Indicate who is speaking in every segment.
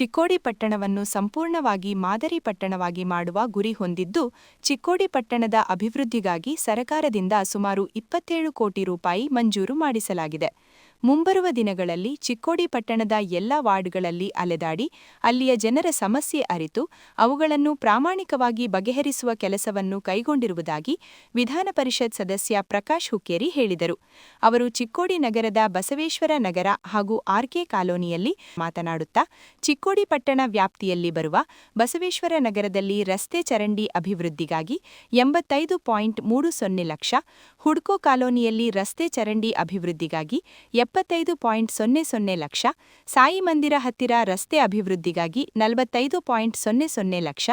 Speaker 1: ಚಿಕ್ಕೋಡಿ ಪಟ್ಟಣವನ್ನು ಸಂಪೂರ್ಣವಾಗಿ ಮಾದರಿ ಪಟ್ಟಣವಾಗಿ ಮಾಡುವ ಗುರಿ ಹೊಂದಿದ್ದು, ಚಿಕ್ಕೋಡಿ ಪಟ್ಟಣದ ಅಭಿವೃದ್ಧಿಗಾಗಿ ಸರಕಾರದಿಂದ ಸುಮಾರು ಇಪ್ಪತ್ತೇಳು ಕೋಟಿ ರೂಪಾಯಿ ಮಂಜೂರು ಮಾಡಿಸಲಾಗಿದೆ. ಮುಂಬರುವ ದಿನಗಳಲ್ಲಿ ಚಿಕ್ಕೋಡಿ ಪಟ್ಟಣದ ಎಲ್ಲ ವಾರ್ಡ್ಗಳಲ್ಲಿ ಅಲೆದಾಡಿ, ಅಲ್ಲಿಯ ಜನರ ಸಮಸ್ಯೆ ಅರಿತು, ಅವುಗಳನ್ನು ಪ್ರಾಮಾಣಿಕವಾಗಿ ಬಗೆಹರಿಸುವ ಕೆಲಸವನ್ನು ಕೈಗೊಂಡಿರುವುದಾಗಿ ವಿಧಾನ ಪರಿಷತ್ ಸದಸ್ಯ ಪ್ರಕಾಶ್ ಹುಕ್ಕೇರಿ ಹೇಳಿದರು. ಅವರು ಚಿಕ್ಕೋಡಿ ನಗರದ ಬಸವೇಶ್ವರ ನಗರ ಹಾಗೂ ಆರ್ಕೆ ಕಾಲೋನಿಯಲ್ಲಿ ಮಾತನಾಡುತ್ತಾ, ಚಿಕ್ಕೋಡಿ ಪಟ್ಟಣ ವ್ಯಾಪ್ತಿಯಲ್ಲಿ ಬರುವ ಬಸವೇಶ್ವರ ನಗರದಲ್ಲಿ ರಸ್ತೆ ಚರಂಡಿ ಅಭಿವೃದ್ಧಿಗಾಗಿ ಎಂಬತ್ತೈದು ಪಾಯಿಂಟ್ ಮೂರು ಸೊನ್ನೆ ಲಕ್ಷ, ಹುಡ್ಕೋ ಕಾಲೋನಿಯಲ್ಲಿ ರಸ್ತೆ ಚರಂಡಿ ಅಭಿವೃದ್ಧಿಗಾಗಿ ಎಪ್ಪತ್ತೈದು ಪಾಯಿಂಟ್ ಸೊನ್ನೆ ಸೊನ್ನೆ ಲಕ್ಷ, ಸಾಯಿ ಮಂದಿರ ಹತ್ತಿರ ರಸ್ತೆ ಅಭಿವೃದ್ಧಿಗಾಗಿ ನಲವತ್ತೈದು ಪಾಯಿಂಟ್ ಸೊನ್ನೆ ಸೊನ್ನೆ ಲಕ್ಷ,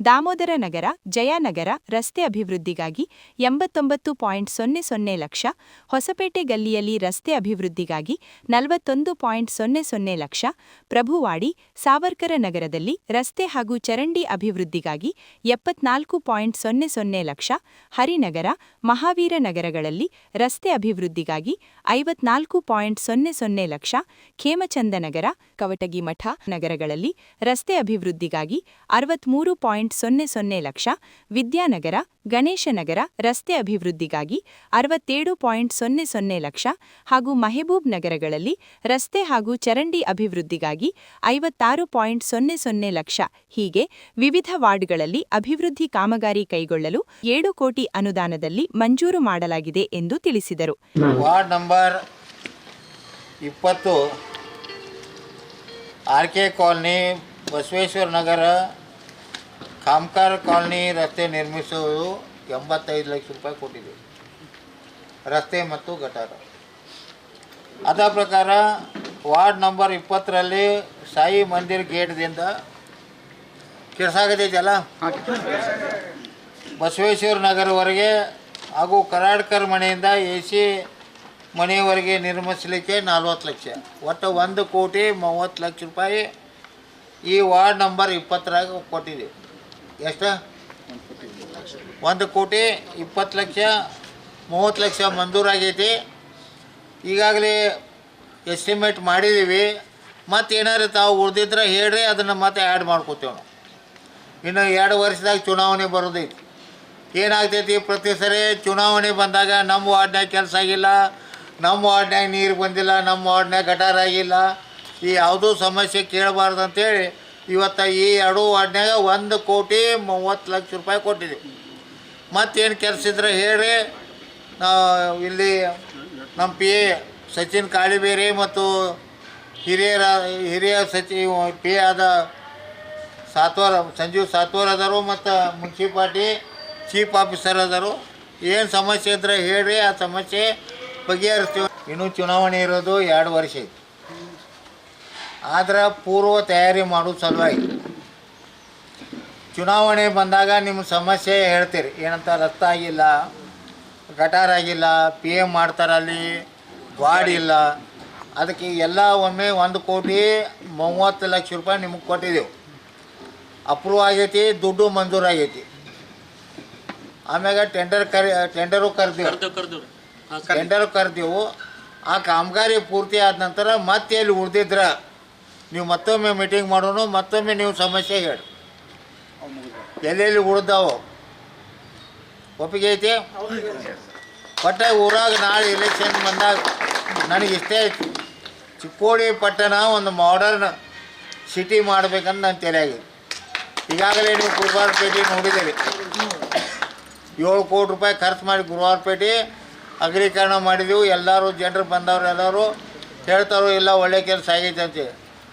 Speaker 1: ದಾಮೋದರ ನಗರ, ಜಯನಗರ ರಸ್ತೆ ಅಭಿವೃದ್ಧಿಗಾಗಿ ಎಂಬತ್ತೊಂಬತ್ತು ಪಾಯಿಂಟ್ ಸೊನ್ನೆ ಸೊನ್ನೆ ಲಕ್ಷ, ಹೊಸಪೇಟೆ ಗಲ್ಲಿಯಲ್ಲಿ ರಸ್ತೆ ಅಭಿವೃದ್ಧಿಗಾಗಿ ನಲವತ್ತೊಂದು ಪಾಯಿಂಟ್ ಸೊನ್ನೆ ಸೊನ್ನೆ ಲಕ್ಷ, ಪ್ರಭುವಾಡಿ, ಸಾವರ್ಕರ ನಗರದಲ್ಲಿ ರಸ್ತೆ ಹಾಗೂ ಚರಂಡಿ ಅಭಿವೃದ್ಧಿಗಾಗಿ ಎಪ್ಪತ್ನಾಲ್ಕು ಪಾಯಿಂಟ್ ಸೊನ್ನೆ ಸೊನ್ನೆ ಲಕ್ಷ, ಹರಿನಗರ, ಮಹಾವೀರ ನಗರಗಳಲ್ಲಿ ರಸ್ತೆ ಅಭಿವೃದ್ಧಿಗಾಗಿ ಐವತ್ನಾಲ್ಕು ಪಾಯಿಂಟ್ ಸೊನ್ನೆ ಸೊನ್ನೆ ಲಕ್ಷ ಖೇಮಚಂದನಗರ, ಕವಟಗಿ ಮಠ ನಗರಗಳಲ್ಲಿ ರಸ್ತೆ ಅಭಿವೃದ್ಧಿಗಾಗಿ ಅರವತ್ಮೂರು ಪಾಯಿಂಟ್ ಸೊನ್ನೆ ಸೊನ್ನೆ ಲಕ್ಷ ವಿದ್ಯಾನಗರ, ಗಣೇಶನಗರ ರಸ್ತೆ ಅಭಿವೃದ್ಧಿಗಾಗಿ ಅರವತ್ತೇಳು ಪಾಯಿಂಟ್ ಸೊನ್ನೆ ಸೊನ್ನೆ ಲಕ್ಷ ಹಾಗೂ ಮಹಬೂಬ್ ನಗರಗಳಲ್ಲಿ ರಸ್ತೆ ಹಾಗೂ ಚರಂಡಿ ಅಭಿವೃದ್ಧಿಗಾಗಿ ಐವತ್ತಾರು ಪಾಯಿಂಟ್ ಸೊನ್ನೆ ಸೊನ್ನೆ ಲಕ್ಷ. ಹೀಗೆ ವಿವಿಧ ವಾರ್ಡ್ಗಳಲ್ಲಿ ಅಭಿವೃದ್ಧಿ ಕಾಮಗಾರಿ ಕೈಗೊಳ್ಳಲು ಏಳು ಕೋಟಿ ಅನುದಾನದಲ್ಲಿ ಮಂಜೂರು ಮಾಡಲಾಗಿದೆ ಎಂದು ತಿಳಿಸಿದರು.
Speaker 2: ವಾರ್ಡ್ ನಂಬರ್ ಇಪ್ಪತ್ತು R K colony Basaveshwara Nagar ಕಾಮ್ಕಾರ್ colony ರಸ್ತೆ ನಿರ್ಮಿಸುವುದು ಎಂಬತ್ತೈದು ಲಕ್ಷ ರೂಪಾಯಿ ಕೊಟ್ಟಿದೆ. ರಸ್ತೆ ಮತ್ತು ಗಟಾರ. ಅದ ಪ್ರಕಾರ ವಾರ್ಡ್ ನಂಬರ್ ಇಪ್ಪತ್ತರಲ್ಲಿ ಸಾಯಿ ಮಂದಿರ್ ಗೇಟ್ದಿಂದ ಕೆಡ್ಸಾಗತೈತಲ್ಲ ಬಸವೇಶ್ವರ ನಗರವರೆಗೆ ಹಾಗೂ ಕರಾಡ್ಕರ್ ಮನೆಯಿಂದ ಎ ಸಿ ಮನೆಯವರೆಗೆ ನಿರ್ಮಿಸಲಿಕ್ಕೆ ನಲ್ವತ್ತು ಲಕ್ಷ. ಒಟ್ಟು ಒಂದು ಕೋಟಿ ಮೂವತ್ತು ಲಕ್ಷ ರೂಪಾಯಿ ಈ ವಾರ್ಡ್ ನಂಬರ್ ಇಪ್ಪತ್ತರಾಗ ಕೊಟ್ಟಿದೆ. ಎಷ್ಟು? ಒಂದು ಕೋಟಿ ಇಪ್ಪತ್ತು ಲಕ್ಷ ಮೂವತ್ತು ಲಕ್ಷ ಮಂಜೂರಾಗೈತಿ ಈಗಾಗಲೇ ಎಸ್ಟಿಮೇಟ್ ಮಾಡಿದ್ದೀವಿ ಮತ್ತು ಏನಾರು ತಾವು ಉಳ್ದಿದ್ರೆ ಹೇಳ್ರಿ, ಅದನ್ನು ಮತ್ತೆ ಆ್ಯಡ್ ಮಾಡ್ಕೋತೇವೆ ನಾವು. ಇನ್ನು ಎರಡು ವರ್ಷದಾಗ ಚುನಾವಣೆ ಬರೋದೈತಿ. ಏನಾಗ್ತೈತಿ ಪ್ರತಿ ಸರಿ ಚುನಾವಣೆ ಬಂದಾಗ ನಮ್ಮ ವಾರ್ಡ್ನಾಗ ಕೆಲಸ ಆಗಿಲ್ಲ. ನಮ್ಮ ವಾರ್ಡ್ನ್ಯಾಗ ನೀರು ಬಂದಿಲ್ಲ, ನಮ್ಮ ವಾರ್ಡ್ನ್ಯಾಗ ಗಟಾರ ಆಗಿಲ್ಲ. ಈ ಯಾವುದೂ ಸಮಸ್ಯೆ ಕೇಳಬಾರ್ದು ಅಂತೇಳಿ ಇವತ್ತು ಈ ಎರಡು ವಾರ್ಡ್ನ್ಯಾಗ ಒಂದು ಕೋಟಿ ಮೂವತ್ತು ಲಕ್ಷ ರೂಪಾಯಿ ಕೊಟ್ಟಿದೆ ಮತ್ತೇನು ಕೆಲಸ ಇದ್ರೆ ಹೇಳಿ ನಾವು ಇಲ್ಲಿ ನಮ್ಮ ಪಿ ಎ ಸಚಿನ್ ಕಾಳಿಬೇರಿ ಮತ್ತು ಹಿರಿಯರ, ಹಿರಿಯ ಸಚಿವ ಪಿ ಆದ ಸಾತ್ವಾರ, ಸಂಜೀವ್ ಸಾತ್ವಾರ್ ಅದರು ಮತ್ತು ಮುನ್ಸಿಪಾಲ್ಟಿ ಚೀಫ್ ಆಫೀಸರ್ ಅದರು ಏನು ಸಮಸ್ಯೆ ಇದ್ರೆ ಹೇಳಿ ಆ ಸಮಸ್ಯೆ ಬಗೆಹರಿಸ್ತೀವಿ. ಇನ್ನು ಚುನಾವಣೆ ಇರೋದು ಎರಡು ವರ್ಷ ಐತಿ. ಆದ್ರೆ ಪೂರ್ವ ತಯಾರಿ ಮಾಡೋ ಸಲುವಾಗಿ. ಚುನಾವಣೆ ಬಂದಾಗ ನಿಮ್ಮ ಸಮಸ್ಯೆ ಹೇಳ್ತೀರಿ. ಏನಂತ ರಸ್ತೆ ಆಗಿಲ್ಲ, ಗಟಾರ ಆಗಿಲ್ಲ ಪಿ ಎಂ ಮಾಡ್ತಾರಲ್ಲಿ ಇಲ್ಲ. ಅದಕ್ಕೆ ಎಲ್ಲ ಒಮ್ಮೆ ಒಂದು ಕೋಟಿ ಮೂವತ್ತು ಲಕ್ಷ ರೂಪಾಯಿ ನಿಮಗೆ ಕೊಟ್ಟಿದ್ದೆವು. ಅಪ್ರೂವ್ ಆಗೈತಿ, ದುಡ್ಡು ಮಂಜೂರಾಗೈತಿ. ಆಮ್ಯಾಗ ಟೆಂಡರ್ ಕರಿ ಟೆಂಡರು ಕರೆದೆವು. ಟೆಂಡರ್ ಕರೆದೆವು. ಆ ಕಾಮಗಾರಿ ಪೂರ್ತಿ ಆದ ನಂತರ ಮತ್ತೆ ಅಲ್ಲಿ ಉಳಿದಿದ್ರ ನೀವು ಮತ್ತೊಮ್ಮೆ ಮೀಟಿಂಗ್ ಮಾಡೋನು ಮತ್ತೊಮ್ಮೆ ನೀವು ಸಮಸ್ಯೆ ಹೇಳಿ. ಎಲ್ಲೆಲ್ಲಿ ಉಳ್ದಾವು? ಒಪ್ಪಿಗೆ ಐತಿ? ಬಟ್ಟೆ ಊರಾಗ ನಾಳೆ ಎಲೆಕ್ಷನ್ ಬಂದಾಗ ನನಗೆ ಇಷ್ಟೇ ಐತಿ ಚಿಕ್ಕೋಡಿ ಪಟ್ಟಣ ಒಂದು ಮಾಡರ್ನ್ ಸಿಟಿ ಮಾಡ್ಬೇಕಂತ ನನ್ನ ತಲೆಯಾಗಿದೆ. ಈಗಾಗಲೇ ನೀವು ಗುರುವಾರಪೇಟೆ ನೋಡಿದ್ದೀರಿ. ಏಳು ಕೋಟಿ ರೂಪಾಯಿ ಖರ್ಚು ಮಾಡಿ ಗುರುವಾರಪೇಟೆ ಅಗಲೀಕರಣ ಮಾಡಿದೆವು ಎಲ್ಲರೂ ಜನರು ಬಂದವರು ಎಲ್ಲರೂ ಹೇಳ್ತಾರೋ ಇಲ್ಲ ಒಳ್ಳೆ ಕೆಲಸ ಆಗೈತೆ ಅಂತ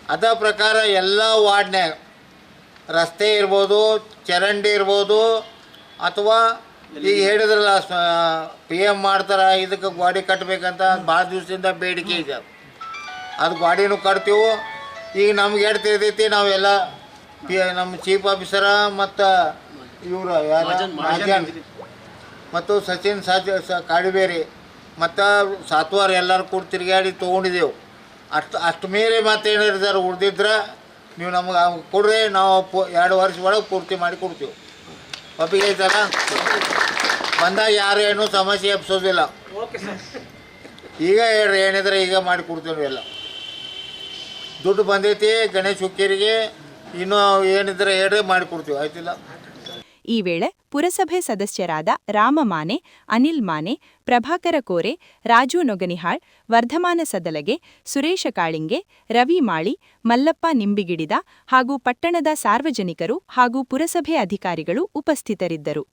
Speaker 2: ಅದ ಪ್ರಕಾರ ಎಲ್ಲ ವಾರ್ಡ್ನ್ಯಾಗ ರಸ್ತೆ ಇರ್ಬೋದು ಚರಂಡಿ ಇರ್ಬೋದು ಅಥವಾ ಈಗ ಹೇಳಿದ್ರಲ್ಲ ಪಿ ಎಂ ಮಾಡ್ತಾರೆ ಇದಕ್ಕೆ ಗಾಡಿ ಕಟ್ಟಬೇಕಂತ ಭಾಳ ದಿವಸದಿಂದ ಬೇಡಿಕೆ ಇದೆ ಅದು. ಗ್ವಾಡಿನೂ ಗಾಡಿನೂ ಕಟ್ತೀವಿ. ಈಗ ನಮ್ಗೆ ಎರಡು ತಿಳಿದೈತಿ ನಾವೆಲ್ಲ ಪಿ ನಮ್ಮ ಚೀಫ್ ಆಫೀಸರ ಮತ್ತು ಇವರು ಯಾರು? ಮತ್ತು ಸಚಿನ್ ಸಾಜ ಕಾಡಿಬೇರಿ ಮತ್ತು ಸಾತ್ವಾರ ಎಲ್ಲರೂ ಕೂಡ ತಿರುಗಾಡಿ ತೊಗೊಂಡಿದ್ದೆವು ಅಷ್ಟು ಅಷ್ಟು ಮೇಲೆ ಮತ್ತೇನಿರ್ತಾರೆ ಉಳಿದಿದ್ರೆ ಉಳ್ದಿದ್ರೆ ನೀವು ನಮಗೆ ಕೊಡ್ರಿ ನಾವು ಪು ಎರಡು ವರ್ಷ ಒಳಗೆ ಪೂರ್ತಿ ಮಾಡಿ ಕೊಡ್ತೀವಿ. ಒಪ್ಪಿಗೆ ಐತಲ್ಲ? ಬಂದಾಗ ಯಾರು ಏನೂ ಸಮಸ್ಯೆ ಎಬ್ಸೋದಿಲ್ಲ. ಈಗ ಹೇಳ್ರಿ ಏನಿದ್ರೆ ಈಗ ಮಾಡಿ ಕೊಡ್ತೀವಿ ಎಲ್ಲ ದುಡ್ಡು ಬಂದೈತಿ ಗಣೇಶ ಹುಕ್ಕೇರಿಗೆ ಇನ್ನೂ ಏನಿದ್ರೆ ಹೇಳ್ರಿ ಮಾಡಿಕೊಡ್ತೀವಿ ಆಯ್ತಿಲ್ಲ?
Speaker 1: ಈ ವೇಳೆ ಪುರಸಭೆ ಸದಸ್ಯರಾದ ರಾಮ ಮಾನೆ ಅನಿಲ್ ಮಾನೆ, ಪ್ರಭಾಕರ ಕೋರೆ, ರಾಜು ನೊಗನಿಹಾಳ್, ವರ್ಧಮಾನ ಸದಲಗೆ ಸುರೇಶ ಕಾಳಿಂಗೆ, ರವಿ ಮಾಳಿ, ಮಲ್ಲಪ್ಪ ನಿಂಬಿಗಿಡಿದ ಹಾಗೂ ಪಟ್ಟಣದ ಸಾರ್ವಜನಿಕರು ಹಾಗೂ ಪುರಸಭೆ ಅಧಿಕಾರಿಗಳು ಉಪಸ್ಥಿತರಿದ್ದರು.